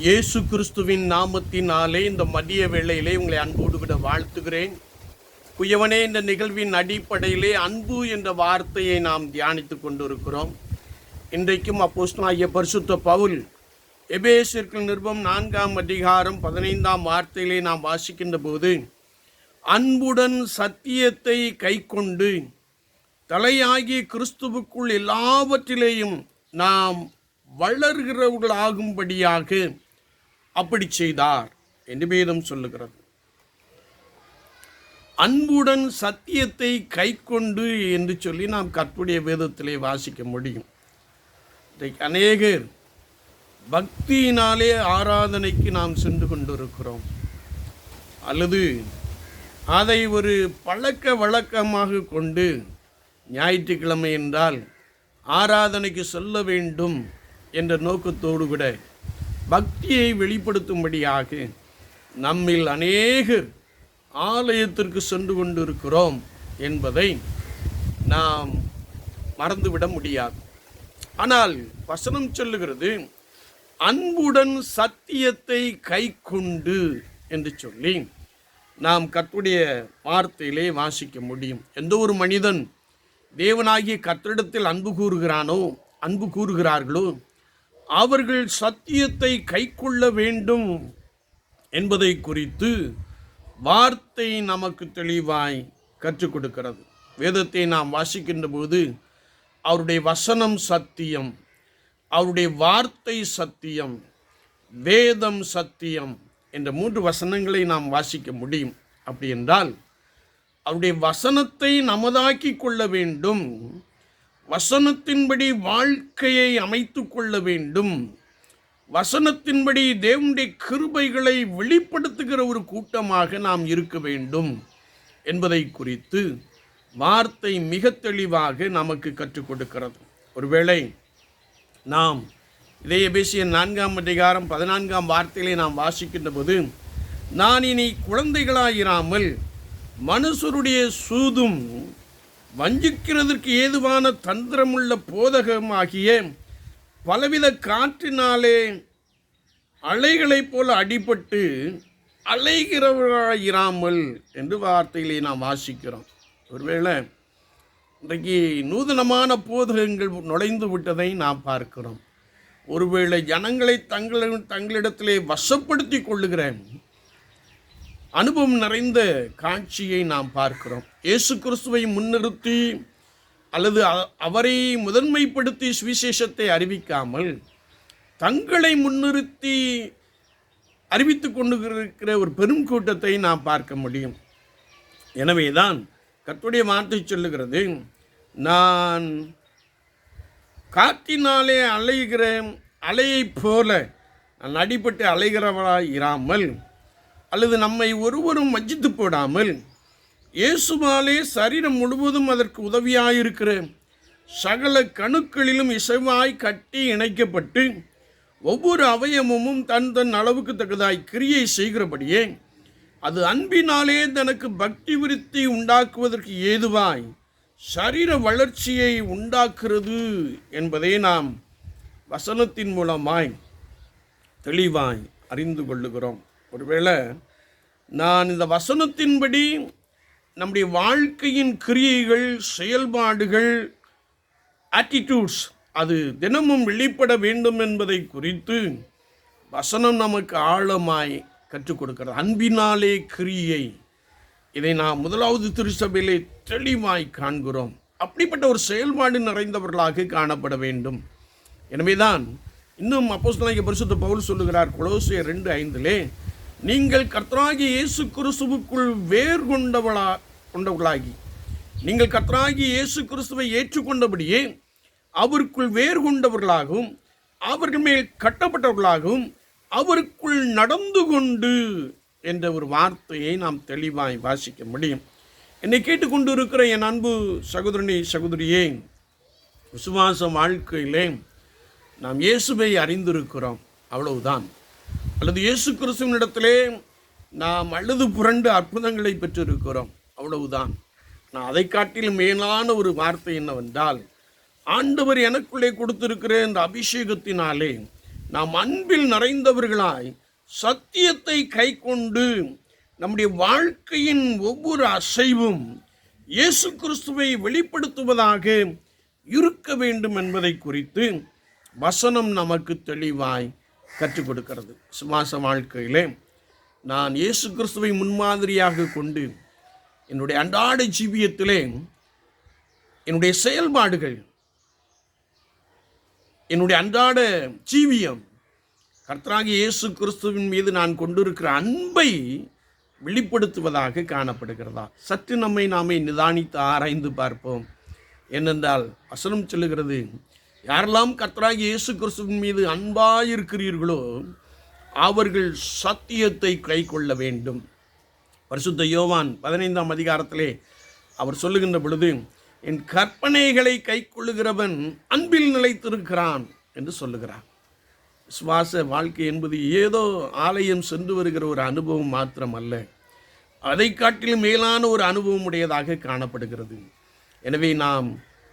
இயேசு கிறிஸ்துவின் நாமத்தினாலே இந்த மதிய வேளையிலே உங்களை அன்போடு விட வாழ்த்துகிறேன். குயவனே இந்த நிகழ்வின் அடிப்படையிலே அன்பு என்ற வார்த்தையை நாம் தியானித்துக் கொண்டிருக்கிறோம். இன்றைக்கும் அப்போஸ்தலனாகிய பரிசுத்த பவுல் எபேசிற்கு நிருபம் நான்காம் அதிகாரம் பதினைந்தாம் வார்த்தையிலே நாம் வாசிக்கின்ற போது அன்புடன் சத்தியத்தை கைக்கொண்டு தலையாகி கிறிஸ்துவுக்குள் எல்லாவற்றிலேயும் நாம் வளர்கிறவர்களாகும்படியாக அப்படி செய்தார் என்று வேதம் சொல்லுகிறது. அன்புடன் சத்தியத்தை கைக்கொண்டு என்று சொல்லி நாம் கற்புடைய வேதத்திலே வாசிக்க முடியும். இன்றைக்கு அநேகர் பக்தியினாலே ஆராதனைக்கு நாம் சென்று கொண்டிருக்கிறோம். அல்லது அதை ஒரு பழக்க வழக்கமாக கொண்டு ஞாயிற்றுக்கிழமை என்றால் ஆராதனைக்கு சொல்ல வேண்டும் என்ற நோக்கத்தோடு கூட பக்தியை வெளிப்படுத்தும்படியாக நம்மில் அநேகர் ஆலயத்திற்கு சென்று கொண்டிருக்கிறோம் என்பதை நாம் மறந்துவிட முடியாது. ஆனால் வசனம் சொல்லுகிறது அன்புடன் சத்தியத்தை கைக்கொண்டு என்று சொல்லி நாம் கற்றுடைய வார்த்தையிலே வாசிக்க முடியும். எந்த ஒரு மனிதன் தேவனாகிய கர்த்தரிடத்தில் அன்பு கூறுகிறானோ அன்பு கூறுகிறார்களோ அவர்கள் சத்தியத்தை கைக்கொள்ள வேண்டும் என்பதை குறித்து வார்த்தை நமக்கு தெளிவாய் கற்றுக் கொடுக்கிறது. வேதத்தை நாம் வாசிக்கின்ற போது அவருடைய வசனம் சத்தியம் அவருடைய வார்த்தை சத்தியம் வேதம் சத்தியம் என்ற மூன்று வசனங்களை நாம் வாசிக்க முடியும். அப்படி என்றால் அவருடைய வசனத்தை நமதாக்கி கொள்ள வேண்டும். வசனத்தின்படி வாழ்க்கையை அமைத்து கொள்ள வேண்டும். வசனத்தின்படி தேவனுடைய கிருபைகளை வெளிப்படுத்துகிற ஒரு கூட்டமாக நாம் இருக்க வேண்டும் என்பதை குறித்து வார்த்தை மிக தெளிவாக நமக்கு கற்றுக் கொடுக்கிறது. ஒருவேளை நாம் இதய பேசிய நான்காம் அதிகாரம் பதினான்காம் வார்த்தைகளை நாம் வாசிக்கின்ற போது நான் இனி குழந்தைகளாயிராமல் மனுஷருடைய சூதும் வஞ்சிக்கிறதற்கு ஏதுவான தந்திரமுள்ள போதகமாகிய பலவித காற்றினாலே அலைகளைப் போல அடிபட்டு அலைகிறவராயிராமல் என்று வார்த்தைகளை நாம் வாசிக்கிறோம். ஒருவேளை இன்றைக்கு நூதனமான போதகங்கள் நுழைந்து விட்டதை நாம் பார்க்கிறோம். ஒருவேளை ஜனங்களை தங்கள் தங்களிடத்திலே வசப்படுத்தி கொள்ளுகிறேன். அனுபவம் நிறைந்த காட்சியை நாம் பார்க்கிறோம். இயேசு கிறிஸ்துவை முன்னிறுத்தி அல்லது அவரை முதன்மைப்படுத்தி சுவிசேஷத்தை அறிவிக்காமல் தங்களை முன்னிறுத்தி அறிவித்து கொண்டு இருக்கிற ஒரு பெரும் கூட்டத்தை நாம் பார்க்க முடியும். எனவே தான் கத்துடைய வார்த்தை சொல்லுகிறது நான் காற்றினாலே அலைகிற அலையைப் போல நான் அடிபட்டு அலைகிறவராக இராமல் அல்லது நம்மை ஒருவரும் வஞ்சித்து போடாமல் இயேசுவாலே சரீரம் முழுவதும் அதற்கு உதவியாயிருக்கிற சகல கணுக்களிலும் இசைவாய் கட்டி இணைக்கப்பட்டு ஒவ்வொரு அவயமும் தன் தன் அளவுக்கு தக்கதாய் கிரியை செய்கிறபடியே அது அன்பினாலே தனக்கு பக்தி விருத்தி உண்டாக்குவதற்கு ஏதுவாய் சரீர வளர்ச்சியை உண்டாக்குறது என்பதை நாம் வசனத்தின் மூலமாய் தெளிவாய் அறிந்து கொள்ளுகிறோம். ஒருவேளை நான் இந்த வசனத்தின்படி நம்முடைய வாழ்க்கையின் கிரியைகள் செயல்பாடுகள் ஆட்டிடியூட்ஸ் அது தினமும் வெளிப்பட வேண்டும் என்பதை குறித்து வசனம் நமக்கு ஆழமாய் கற்றுக் கொடுக்கிறது. அன்பினாலே கிரியை. இதை நாம் முதலாவது திருச்சபையிலே தெளிவாய் காண்கிறோம். அப்படிப்பட்ட ஒரு செயல்பாடு நிறைந்தவர்களாக காணப்பட வேண்டும். எனவேதான் இன்னும் அப்போஸ்தலனாகிய பரிசுத்த பவுல் சொல்லுகிறார் குலோசிய ரெண்டு ஐந்திலே நீங்கள் கர்த்தராகி இயேசு கிறிஸ்துவுக்குள் வேர் கொண்டவளா கொண்டவர்களாகி நீங்கள் கர்த்தராகி இயேசு கிறிஸ்துவை ஏற்றுக்கொண்டபடியே அவருக்குள் வேர் கொண்டவர்களாகவும் அவர்கள் மேல் கட்டப்பட்டவர்களாகவும் அவருக்குள் நடந்து கொண்டு என்ற ஒரு வார்த்தையை நாம் தெளிவாய் வாசிக்க முடியும். என்னை கேட்டுக்கொண்டு இருக்கிற என் அன்பு சகோதரனே சகோதரியே விசுவாச வாழ்க்கையிலே நாம் இயேசுவை அறிந்திருக்கிறோம். அவ்வளவுதான். அல்லது இயேசு கிறிஸ்துவனிடத்திலே நாம் அழுது புரண்டு அற்புதங்களை பெற்றிருக்கிறோம். அவ்வளவுதான். நான் அதை காட்டிலும் மேலான ஒரு வார்த்தை என்னவென்றால் ஆண்டவர் எனக்குள்ளே கொடுத்திருக்கிற இந்த அபிஷேகத்தினாலே நாம் அன்பில் நிறைந்தவர்களாய் சத்தியத்தை கைக்கொண்டு நம்முடைய வாழ்க்கையின் ஒவ்வொரு அசைவும் இயேசு கிறிஸ்துவை வெளிப்படுத்துவதாக இருக்க வேண்டும் என்பதை குறித்து வசனம் நமக்கு தெளிவாய் கற்றுக் கொடுக்கிறது சுவாச வாழ்க்கையிலே நான் இயேசு கிறிஸ்துவை முன்மாதிரியாக கொண்டு என்னுடைய அன்றாட ஜீவியத்திலே என்னுடைய செயல்பாடுகள் என்னுடைய அன்றாட ஜீவியம் கர்த்தராகிய இயேசு கிறிஸ்துவின் மீது நான் கொண்டிருக்கிற அன்பை வெளிப்படுத்துவதாக காணப்படுகிறதா? சற்று நம்மை நாமே நிதானித்து ஆராய்ந்து பார்ப்போம். ஏனென்றால் வசனம் சொல்லுகிறது யாரெல்லாம் கர்த்தராகிய இயேசு கிறிஸ்துவின் மீது அன்பாயிருக்கிறீர்களோ அவர்கள் சத்தியத்தை கைக்கொள்ள வேண்டும். பரிசுத்த யோவான் பதினைந்தாம் அதிகாரத்திலே அவர் சொல்லுகின்ற பொழுது என் கற்பனைகளை கைக்கொள்ளுகிறவன் அன்பில் நிலைத்திருக்கிறான் என்று சொல்லுகிறார். சுவாச வாழ்க்கை என்பது ஏதோ ஆலயம் சென்று வருகிற ஒரு அனுபவம் மாத்திரம் அல்ல அதை காட்டிலும் மேலான ஒரு அனுபவம் உடையதாக காணப்படுகிறது. எனவே நாம்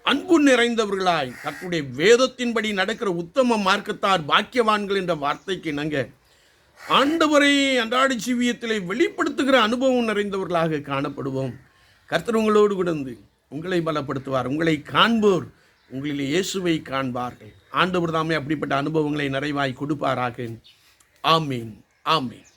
அன்பு நிறைந்தவர்களாய் தன்னுடைய வேதத்தின்படி நடக்கிற உத்தம மார்க்கத்தார் பாக்கியவான்கள் என்ற வார்த்தைக்கு இணங்க ஆண்டவரை அன்றாடி ஜீவியத்திலே வெளிப்படுத்துகிற அனுபவம் நிறைந்தவர்களாக காணப்படுவோம். கர்த்தர் உங்களோடு கிடந்து உங்களை பலப்படுத்துவார் உங்களை காண்போர் உங்களில் இயேசுவை காண்பார்கள். ஆண்டவர் தாமே அப்படிப்பட்ட அனுபவங்களை நிறைவாய் கொடுப்பாராக. ஆமீன் ஆமீன்.